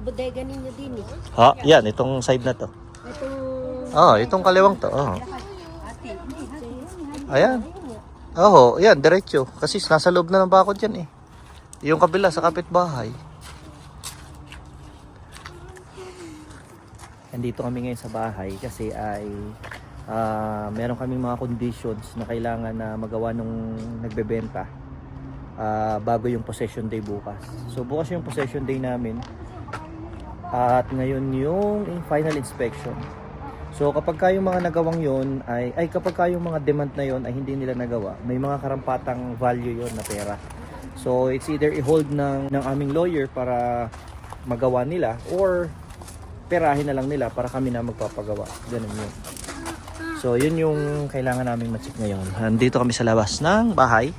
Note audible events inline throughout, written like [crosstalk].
Bodega ninyo din eh. Ha, yan, itong side na to. Itong... Oh, itong kaliwang to. Oh. Ayan. Oo, yan, diretso. Kasi nasa loob na ng bakod yan eh. Yung kabila sa kapitbahay. Nandito kami ngayon sa bahay kasi ay ah, meron kaming mga conditions na kailangan na magawa nung nagbebenta ah, bago yung possession day bukas. So bukas yung possession day namin at ngayon yung final inspection. So kapag ka yung mga nagawang yon ay ay kapag ka yung mga demand na yon ay hindi nila nagawa, may mga karampatang value yon na pera. So it's either i-hold ng ng aming lawyer para magawa nila or perahin na lang nila para kami na magpapagawa. Ganun yun. So yun yung kailangan naming ma-check ngayon. Nandito kami sa labas ng bahay.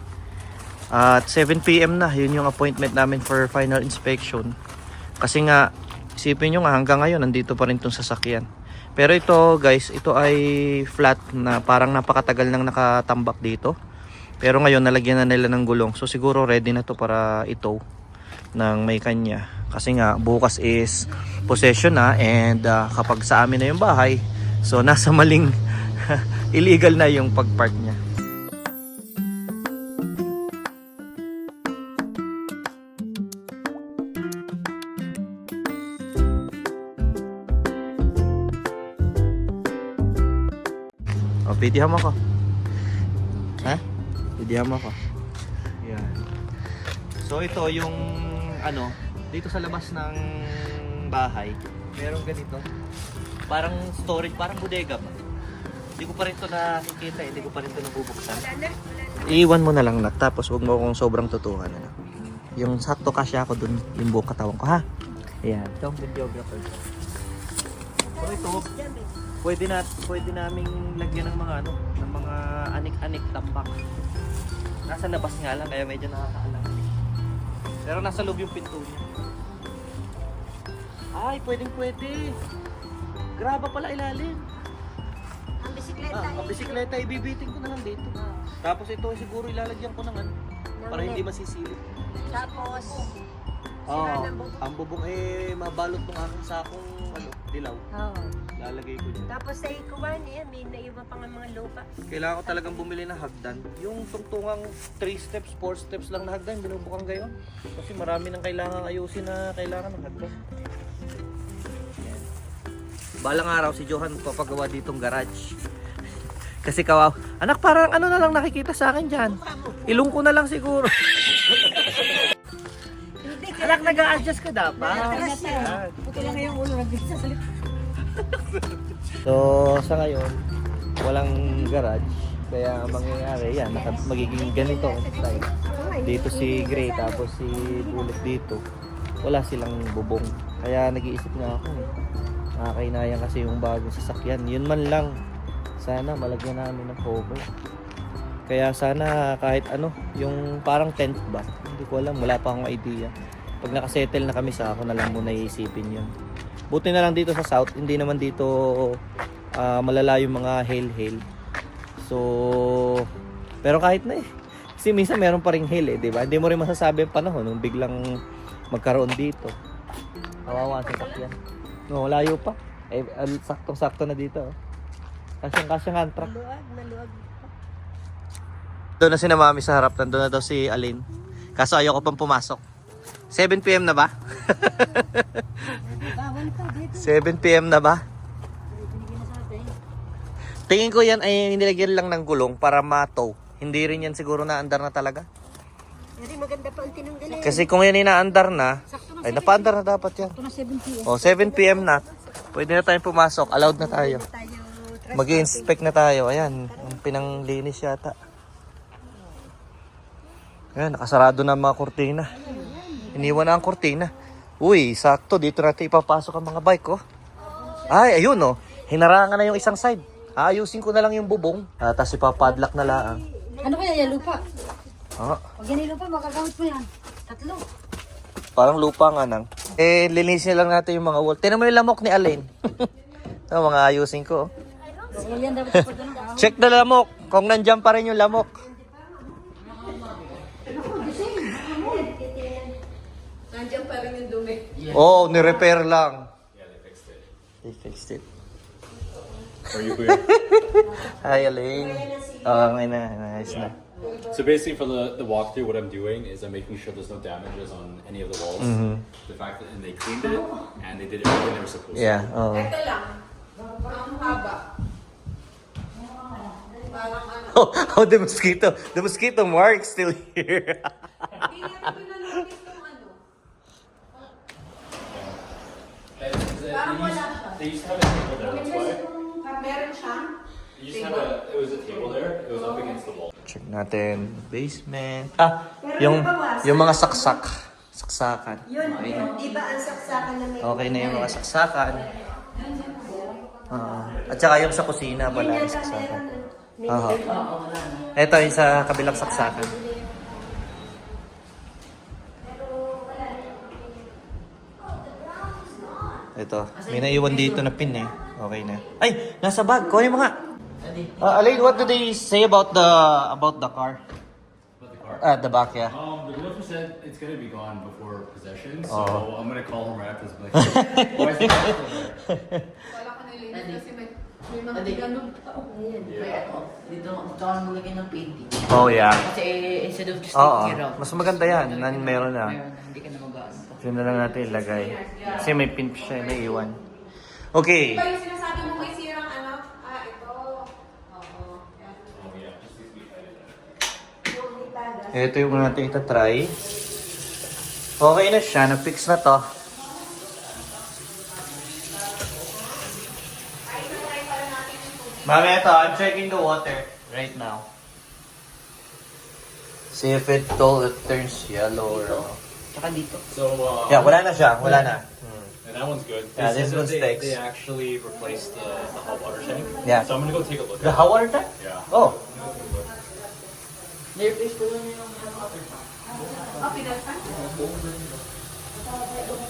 At 7 PM na, yun yung appointment namin for final inspection. Kasi nga, isipin nyo nga hanggang ngayon, nandito pa rin tong sasakyan. Pero ito guys, ito ay flat na parang napakatagal nang nakatambak dito. Pero ngayon nalagyan na nila ng gulong. So siguro ready na to para ito ng may kanya. Kasi nga bukas is possession na and ah, kapag sa amin na yung bahay, so nasa maling [laughs] illegal na yung pagpark niya. O, pitihan mo ko. Ha? Pitihan mo ko. Yan. So, ito yung, ano, dito sa labas ng bahay, merong ganito. Parang storage, parang bodega ba? Hindi ko pa rin ito nakikita, eh. hindi ko pa rin ito nabubuksan. Iiwan mo na lang na, tapos huwag mo akong sobrang tutukan. Ano? Yung sakto kasya ako dun, yung buong katawan ko, ha? Ayan, ito ang videographer. So ito, pwede na pwede naming lagyan ng mga ano, ng mga anik-anik tambak. Nasa labas nga lang kaya medyo nakakaalam. Pero nasa loob yung pinto niya. Ay, pwedeng pwede. Graba pala ilalim. Ang bisikleta Ah, ang bisikleta ibibiting ko na lang dito. Tapos ito siguro ilalagyan ko ng ano, para hindi masisilip. Tapos, Oo. ang bubong eh mabalot ng aking sakong ano, dilaw. oh. Lalagay ko dyan. Tapos sa ikuan, yan, may naiwan pa nga mga lupa. Kailangan ko talagang bumili ng hagdan. Yung tungtungang 3 steps, 4 steps lang na hagdan, binubukan gayon. Kasi marami nang kailangan ayusin na kailangan ng hagdan. Yan. Balang araw si Johan papagawa ditong garage. [laughs] Kasi kawaw. Anak, parang ano na lang nakikita sa akin dyan. Ilong ko na lang siguro. [laughs] Anak, nag-a-adjust ka dapat. Puti lang yung ulo, nagdito sa salita. [laughs] So, sa ngayon, walang garage. Kaya ang mangyayari, yan, naka, magiging ganito ang style. Dito si Gray, tapos si Bullet dito. Wala silang bubong. Kaya nag-iisip nga ako eh. Nakakainayang kasi yung bagong sasakyan. Yun man lang. Sana malagyan namin ng cover. Kaya sana kahit ano, yung parang tent ba? Hindi ko alam, wala pa akong idea. Pag nakasettle na kami sa ako na lang muna iisipin yun. Buti na lang dito sa south, hindi naman dito ah, malala yung mga hail-hail. So, pero kahit na eh. Kasi minsan meron pa ring hail eh, di ba? Hindi mo rin masasabi ang panahon nung biglang magkaroon dito. Kawawa sa sakyan. No, layo pa. Eh, al- saktong-sakto na dito. oh. Kasyang-kasyang ang truck. Maluag, maluag. Doon na si na mami sa harap. Nandun na daw si Alin. Kaso ayoko pang pumasok. 7pm na ba? Bawal ka dito. 7pm na ba? Tingin ko yan ay nilagyan lang ng gulong para matow. Hindi rin yan siguro naandar na talaga. Maganda pa ang tinanggalan. Kasi kung yan inaandar na, ay napaandar na dapat yan. Ito na 70. O, 7pm na. Pwede na tayong pumasok. Allowed na tayo. Mag inspect na tayo. Ayan, ang pinanglinis yata. Ayan, nakasarado na mga kurtina. Iniwan na ang kurtina. Uy, sakto. Dito natin ipapasok ang mga bike, oh. Ay, ayun, oh. Hinarangan na yung isang side. Aayusin ko na lang yung bubong. Ah, Tapos ipapadlock na lang. Ano kaya yung lupa? Ah, Pag yan yung lupa, magagamit mo yan. Tatlo. parang lupa nga nang. Eh, linisin lang natin yung mga wall. Tinan mo yung lamok ni Alin. [laughs] Ito, mga ayusin ko. oh. So, yan dapat sa pagdano. Check the lamok. Kung nandyan pa rin yung lamok. Nandiyan pa rin yung dumi. Oh, ni-repair lang. Yeah, they fixed it. They fixed it. Are you clear? [laughs] Hi, Elaine. Oh, okay na. Nice na. so basically, for the, the walkthrough, what I'm doing is I'm making sure there's no damages on any of the walls. Mm-hmm. The fact that and they cleaned it and they did everything they were supposed Yeah, oh. Ito lang. Ang haba. Parang [laughs] ano. Oh, oh, the mosquito. The mosquito mark still here. Hindi natin pinanotice they used to have a table there. That's why. Meron siya. They used to have a. It was a table there. It was up against the wall. Check natin. Basement. Ah, yung, yung mga saksak. Saksakan. Yun, Okay na. di ba ang saksakan na may... Okay na yung mga saksakan. Ah, at saka yung sa kusina pala yung saksakan. Oo. Ito yung sa kabilang saksakan. Ito. May naiwan dito na pin eh. Okay na. Ay! Nasa bag. Kunin mo nga. Uh, Alain, what do they say about the about the car? But the car. At the back, yeah. Um, the realtor said it's gonna be gone before possession, so Oh. I'm gonna call him right after this. Like, why is the car still there? Wala ka nilinis kasi may, may mga ano, dito, maglagay ng painting. Oh, yeah. Kasi instead of just taking it out. Mas maganda yan. Nan meron na. Meron na, ka na lang natin ilagay. Kasi may pin siya, may iwan. Okay. Iba yung sinasabi mo may sirang ano? Ah, ito. Oo. Ito yung natin itatry. Okay na siya. Na-fix na to. Mami, ito. I'm checking the water right now. See if it all it turns yellow or Tsaka dito. So uh, Yeah, wala na siya. Wala na. And that one's good. Yeah, this said one they, sticks. They actually replaced the, the hot water tank. Yeah. So I'm gonna go take a look. The at hot water tank? it. Yeah. Oh. Nire-place ko lang yung hot water.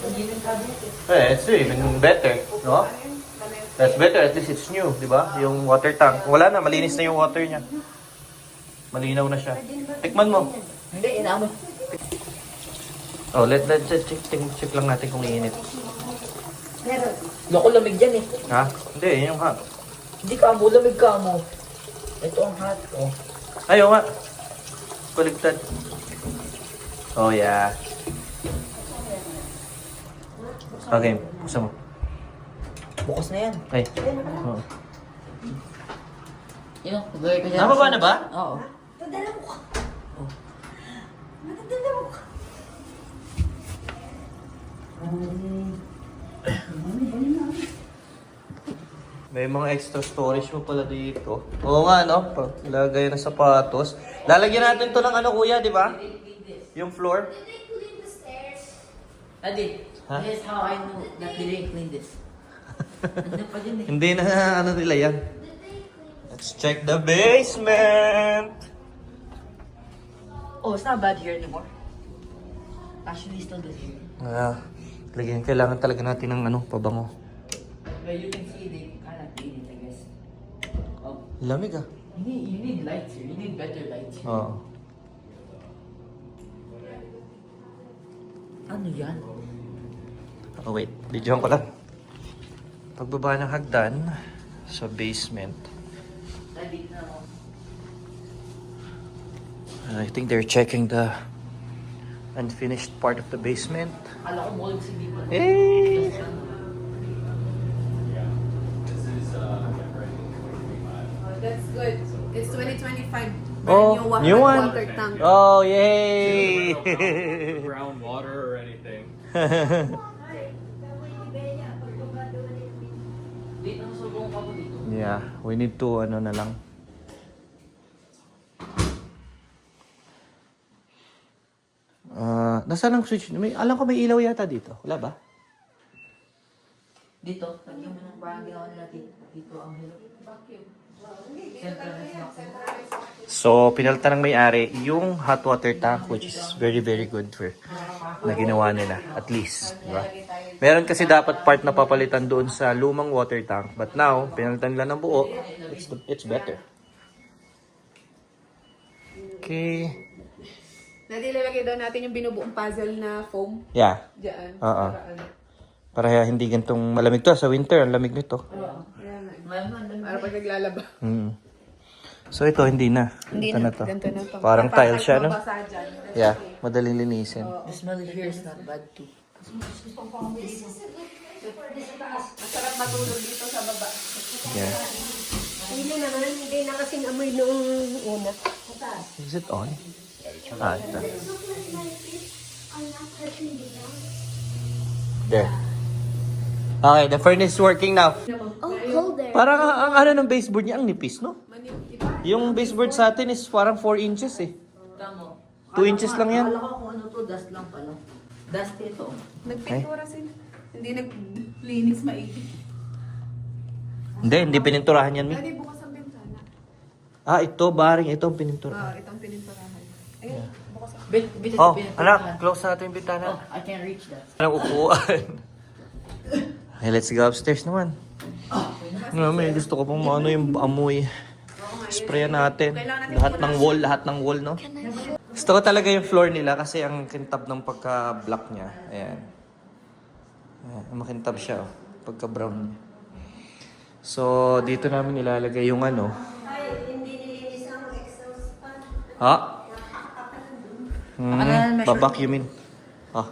Hindi yung cabinet eh. Eh, it's even better. No? That's better. At least it's new, di ba? Yung water tank. Wala na. Malinis na yung water niya. Malinaw na siya. Tikman mo. Hindi, inaamon. Oh, let, let, check, check, check, check lang natin kung iinit. Meron. Loko lamig yan eh. Ha? Hindi, yun yung hot. Hindi ka mo, lamig ka mo. Ito ang hot. Oh. Ayaw nga. Baligtad. Oh, yeah. Okay, buksan mo. Bukas na yan. Ay. Oh. Yun, maglagay ka dyan. Nababa na ba? Oo. Padala mo ka. Matadala mo ka. May mga extra storage mo pala dito. Oo nga, no? Lagay na sapatos. Lalagyan natin to ng ano, kuya, di ba? Yung floor. Daddy, Ha? this is how I know that they didn't clean this. [laughs] Ano pa dyan eh. Hindi na ano nila yan. Let's check the basement. Oh, it's not bad here anymore. Actually, still good here. Ah, lagyan kailangan talaga natin ng ano, pabango. But you can see they kind of it, I guess. Oh, Lamig ah. you need, you need lights here. You need better lights here. Oo. Ano yan? Oh, wait. Videohan ko lang. Pagbaba ng hagdan sa basement. No. I think they're checking the unfinished part of the basement. Kala ko mold si Bibo. Eh! Uh, yeah, right. 25. Oh, that's good. It's 2025. Brand Oh, new wa- new one. water tank. Oh, yay! [laughs] Brown water or anything. [laughs] Dito. yeah, we need to ano na lang. Ah, nasaan ang switch? May, alam ko may ilaw yata dito. Wala ba? Dito, lagyan mo ng parang ginawa nila dito. Dito ang vacuum. So, pinalitan ng may-ari yung hot water tank which is very very good for na ginawa nila at least, di ba? Meron kasi dapat part na papalitan doon sa lumang water tank but now, pinalitan nila ng buo, it's, it's better. Okay. Dati ilalagay daw natin yung binubuong puzzle na foam. Yeah. Diyan. Oo. Para ano. Para hindi gantong malamig to. Sa winter, ang lamig nito. Oo. Para pag naglalaba. Mm. So ito, hindi na. Hindi ito na. na to. Ganito na to. Parang tile siya, no? mabasa dyan. Yeah, madaling linisin. The smell here is not bad too. Masarap matulog dito sa baba. Yeah. Hindi naman, hindi na kasing amoy noong una. Is it on? Ah, ito. There. Okay, the furnace is working now. Oh, cold there. Parang ang, ang ano ng baseboard niya, ang nipis, no? Yung baseboard sa atin is parang 4 inches eh. Tamo. 2 inches lang yan. Akala ko kung ano to, dust lang pala. Dust ito. Nagpintura sila. Hindi naglinis maigi. Hindi, hindi pininturahan yan, Mi. Dati bukas ang bintana. Ah, ito, baring, ito ang pinintura. Ah, itong pininturahan. Bit, bit, Oh, bit- anak, close natin yung bintana. Oh, I can reach that. Anong upuan? [laughs] hey, let's go upstairs naman. Ano, may gusto ko pang maano yung amoy. Sprayan natin. Lahat ng wall, lahat ng wall, no? Gusto ko talaga yung floor nila kasi ang kintab ng pagka-black niya. Ayan. Ayan, makintab siya, oh. Pagka-brown niya. So, dito namin ilalagay yung ano. Ay, hindi nilinis ang exhaust fan. Ha? Hmm, babacuumin. Ah.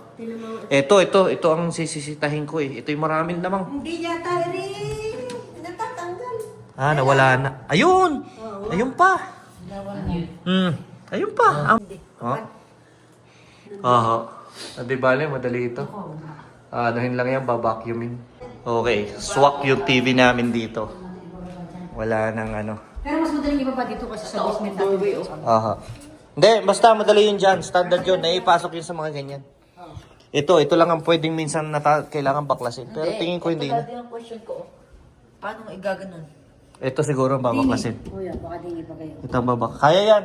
Ito, ito, ito ang sisisitahin ko eh. Ito yung maraming lamang. Hindi yata rin natatanggal. Ah, nawala na. Ayun! Ayun pa. Hmm. Ayun pa. Ah. Ha? Ah. Ah, di bale, madali ito. Ah, anuhin lang yan, babacuumin. Okay, swak yung TV namin dito. Wala nang ano. Pero mas madaling ibaba dito kasi sa basement natin. Aha. Hindi, basta madali yun dyan. Standard yun. Naipasok yun sa mga ganyan. Ito, ito lang ang pwedeng minsan nata kailangan baklasin. Pero tingin ko hindi Ito na. dati ang question ko. oh. Paano igaganon? Ito siguro ang babaklasin. Kuya, baka dingi pa kayo. Ito ang babak. Kaya yan.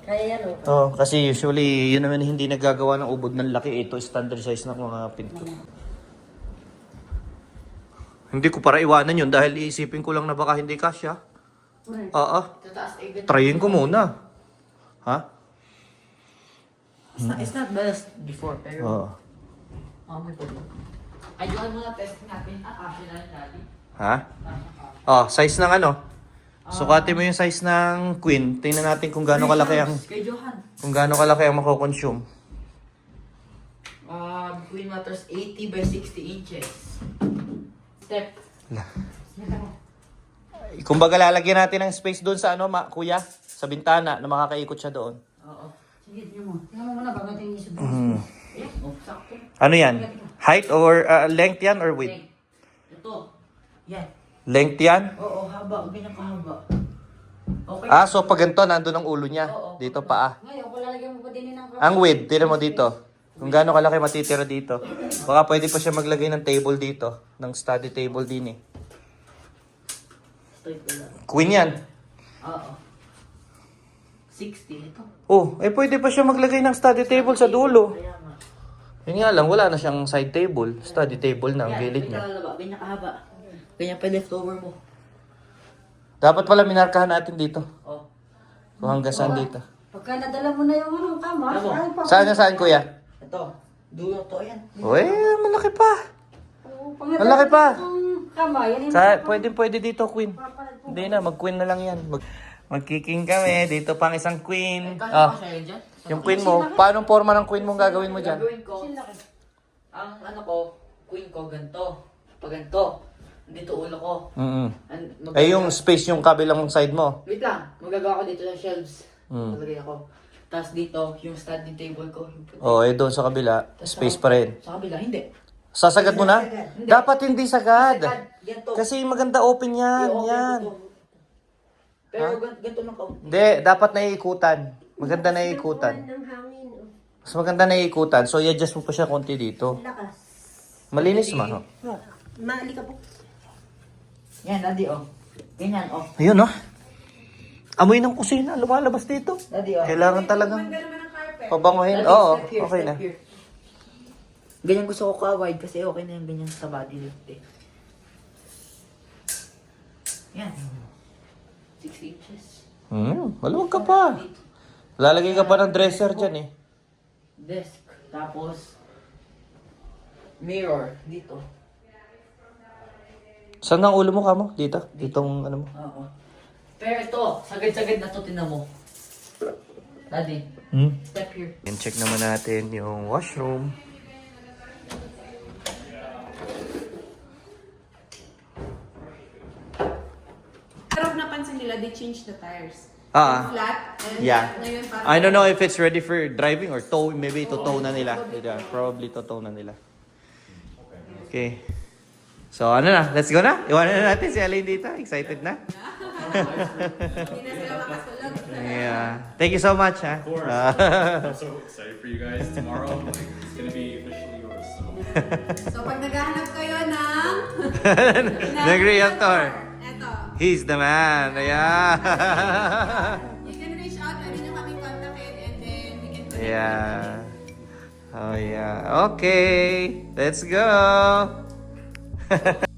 Kaya yan oh. Oh, kasi usually yun naman hindi nagagawa ng ubod ng laki. Ito standard size ng mga pinto. Hindi ko para iwanan yun dahil iisipin ko lang na baka hindi kasya. Oo. Tataas eh, ganun. Tryin ko muna. Ha? It's not, it's not as before, pero... Oo. Oh, may problem. Ay, doon muna testing natin. Ah, kasi na natin. Ha? Oh, size ng ano? Sukatin mo yung size ng queen. Tingnan natin kung gaano kalaki ang Kay Johan. kung gaano kalaki ang mako-consume. Um, Queen Matters 80 by 60 inches. Step. Kumbaga lalagyan natin ng space doon sa ano, ma, kuya, sa bintana na makakaikot siya doon. Oo. Sige, tingnan mo. Tingnan mo muna bago tingin sa Mm. Ano yan? Height or uh, length yan or width? Ito. Yan. Length yan? Oo, haba. Ganyan kahaba. Okay. Ah, so pag ganito, nandun ang ulo niya. Oo. Dito pa ah. Ngayon, kung lalagyan mo pa din ng Ang width, tingnan mo dito. Kung gaano kalaki matitira dito. Baka pwede pa siya maglagay ng table dito. Ng study table din eh. Queen yan. Oo. 60 ito. Oh, eh pwede pa siya maglagay ng study table sa dulo. Kaya nga. Yun nga lang, wala na siyang side table. Study table na ang Yan, gilid niya. kalalaba. Ganyan kahaba. Ganyan pa leftover mo. Dapat pala minarkahan natin dito. Oh. Kung hanggang saan dito. Pagka nadala mo na yung ano, kama, Ano? ay pa. Saan na saan, kuya? Ito. Dulo to. Ayan. Uy, malaki pa. Oo, pag Ang laki pa. Ang kama, yan yung Sa, pwede, pwede dito, queen. Hindi na, mag-queen na lang yan. Mag, magkiking kami. Dito pang isang queen. Ah, yung queen mo, paano forma ng queen mong gagawin mo dyan? Gagawin ko, ang ano ko, queen ko, ganito. Pag ganito. Dito ulo ko. Mm And, mag- Eh, yung space yung kabilang side mo. Wait lang, magagawa ko dito ng shelves. Mm. Lalagay ako. Tapos dito, yung study table ko. Yung puti. Oh, eh, doon sa kabila, space pa rin. Sa kabila, hindi. Sasagad mo na? Dapat hindi sagad. Kasi maganda open yan. Okay, Yan. ganito. Pero gan- ganito lang ka. Hindi, dapat naiikutan. Maganda naiikutan. Ng hangin. oh. Mas maganda naiikutan. So, i-adjust mo pa siya konti dito. Lakas. Malinis ma. no? Oh, Maali ka po. Yan, daddy, oh. Ganyan, oh. Ayun, oh. Amoy ng kusina. Lumalabas dito. Daddy, oh. Kailangan talagang pabanguhin. Oo, here, okay na. here. Ganyan gusto ko ka-wide kasi okay na yung ganyan sa body lift eh. Yan. 6 inches. Hmm, maluwag ka pa. Lalagay ka pa ng dresser dyan eh. desk. Tapos, mirror dito. Saan ang ulo mo, kamo? Dito? Ditong ano mo? Oo. Pero ito, sagad-sagad na to, tinan mo. Daddy, Hmm? step here. And check naman natin yung washroom. Pero napansin nila, they changed the tires. Ah. Flat. And Yeah. Ngayon parang... I don't know if it's ready for driving or tow. Maybe to tow na nila. Yeah, probably to tow na nila. Okay. So ano na? Let's go na. Iwanan na natin si Elaine dito. Excited na? Hindi na sila makasulog. Yeah. Thank you so much, ha. Ah. I'm so excited for you guys. Tomorrow, it's gonna be officially yours. So. So pag naghahanap kayo ng... [laughs] Ng realtor. Eto. He's the man. Yeah. You can reach out, pwede nyo kami kontakin and then we can connect. yeah. Oh yeah. Okay. Let's go. [laughs]